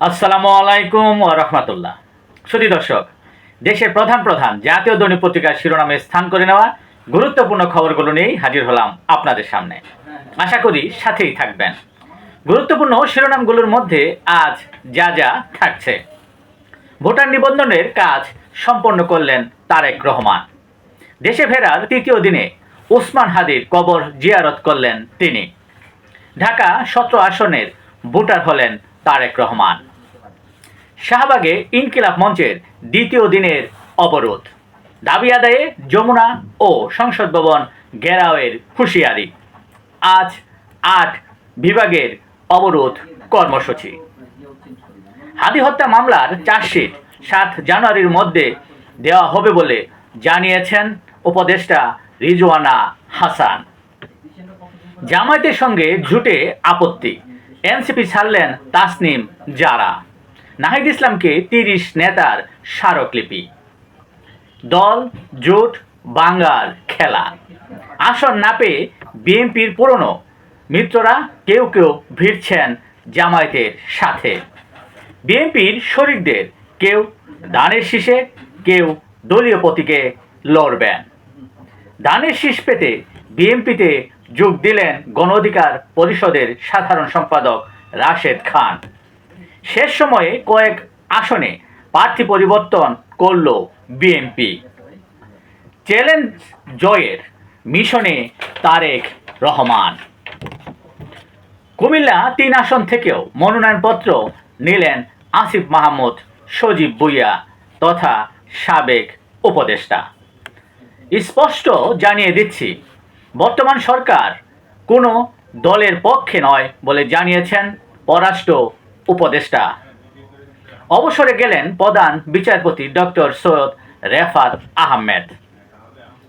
আসসালামু আলাইকুম ও রহমতুল্লাহ। সুদী দর্শক, দেশের প্রধান প্রধান জাতীয় দৈনিক পত্রিকার শিরোনামে স্থান করে নেওয়া গুরুত্বপূর্ণ খবরগুলো নিয়েই হাজির হলাম আপনাদের সামনে। আশা করি সাথেই থাকবেন। গুরুত্বপূর্ণ শিরোনামগুলোর মধ্যে আজ যা যা থাকছে। ভোটার নিবন্ধনের কাজ সম্পন্ন করলেন তারেক রহমান। দেশে ফেরার তৃতীয় দিনে ওসমান হাদির কবর জিয়ারত করলেন তিনি। ঢাকা সতেরো আসনের ভোটার হলেন তারেক রহমান। শাহবাগে ইনকিলাব মঞ্চের দ্বিতীয় দিনের অবরোধ। দাবি আদায়ে যমুনা ও সংসদ ভবন ঘেরাওয়ের হুঁশিয়ারি। আজ আট বিভাগের অবরোধ কর্মসূচি। হাদি হত্যা মামলার চার্জশিট সাত জানুয়ারির মধ্যে দেওয়া হবে বলে জানিয়েছেন উপদেষ্টা রিজওয়ানা হাসান। জামায়াতের সঙ্গে জুটে আপত্তি। এনসিপি ছাড়লেন তাসনিম জারা। নাহিদ ইসলামকে তিরিশ নেতার স্মারকলিপি। দল, জোট বাঙ্গার খেলা। আসন না পেয়ে বিএনপির পুরনো মিত্ররা কেউ কেউ ভিড়ছেন জামায়াতের সাথে। বিএনপির শরিকদের কেউ দানের শীষে, কেউ দলীয় প্রতীকে লড়বেন। দানের শীষ পেতে বিএনপিতে যোগ দিলেন গণ অধিকার পরিষদের সাধারণ সম্পাদক রাশেদ খান। শেষ সময়ে কয়েক আসনে প্রার্থী পরিবর্তন করল বিএনপি। চ্যালেঞ্জ জয়ের মিশনে তারেক রহমান। কুমিল্লা তিন আসন থেকেও মনোনয়নপত্র নিলেন আসিফ মাহমুদ, সজীব ভুইয়া তথা সাবেক উপদেষ্টা। স্পষ্ট জানিয়ে দিচ্ছি বর্তমান সরকার কোনো দলের পক্ষে নয় বলে জানিয়েছেন পররাষ্ট্র উপদেষ্টা। অবসরে গেলেন প্রধান বিচারপতি ডক্টর সৈয়দ রেফাত আহমেদ।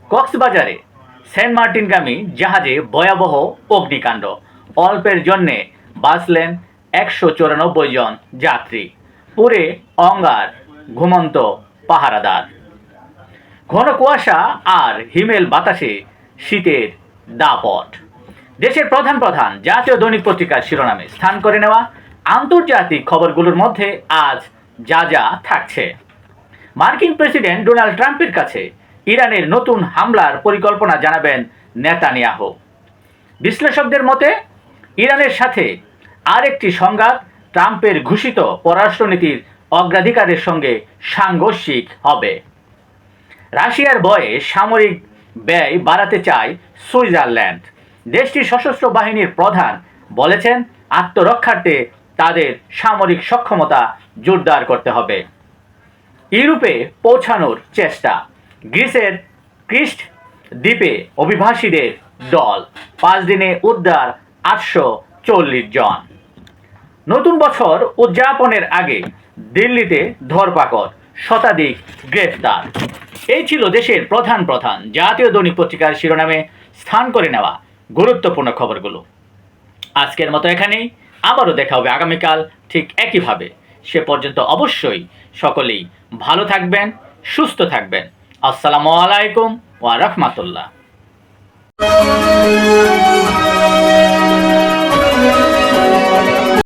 কক্সবাজারে সেন্ট মার্টিনগামী জাহাজে ভয়াবহ অগ্নিকাণ্ড। অল্পের জন্যে বাঁচলেন একশো চুরানব্বই জন যাত্রী। পুরে অঙ্গার ঘুমন্ত পাহারাদার। ঘন কুয়াশা আর হিমেল বাতাসে শীতের দাপট। দেশের প্রধান প্রধান জাতীয় দৈনিক পত্রিকার শিরোনামে স্থান করে নেওয়া আন্তর্জাতিক খবরগুলোর মধ্যে আজ যা যা থাকছে। মার্কিন প্রেসিডেন্ট ডোনাল্ড ট্রাম্পের কাছে ইরানের নতুন হামলার পরিকল্পনা জানাবেন নেতানিয়াহু। বিশ্লেষকদের মতে, ইরানের সাথে আরেকটি সংঘাত ট্রাম্পের ঘোষিত পররাষ্ট্রনীতির অগ্রাধিকারের সঙ্গে সাংঘর্ষিক হবে। রাশিয়ার বয়ে সামরিক ব্যয় বাড়াতে চায় সুইজারল্যান্ড। দেশটির সশস্ত্র বাহিনীর প্রধান বলেছেন, আত্মরক্ষার্থে তাদের সামরিক সক্ষমতা জোরদার করতে হবে। ইউরোপে পৌঁছানোর চেষ্টা। গ্রিসের ক্রিস্ট দ্বীপে অভিবাসীদের দল পাঁচ দিনে উদ্ধার আটশো চল্লিশ জন। নতুন বছর উদযাপনের আগে দিল্লিতে ধরপাকড়। শতাধিক গ্রেফতার। এই ছিল দেশের প্রধান প্রধান জাতীয় দৈনিক পত্রিকার শিরোনামে স্থান করে নেওয়া গুরুত্বপূর্ণ খবরগুলো। আজকের মতো এখানেই, আবারও দেখা হবে আগামীকাল ঠিক একইভাবে। সে পর্যন্ত অবশ্যই সকলেই ভালো থাকবেন, সুস্থ থাকবেন। আসসালামু আলাইকুম ওয়া রাহমাতুল্লাহ।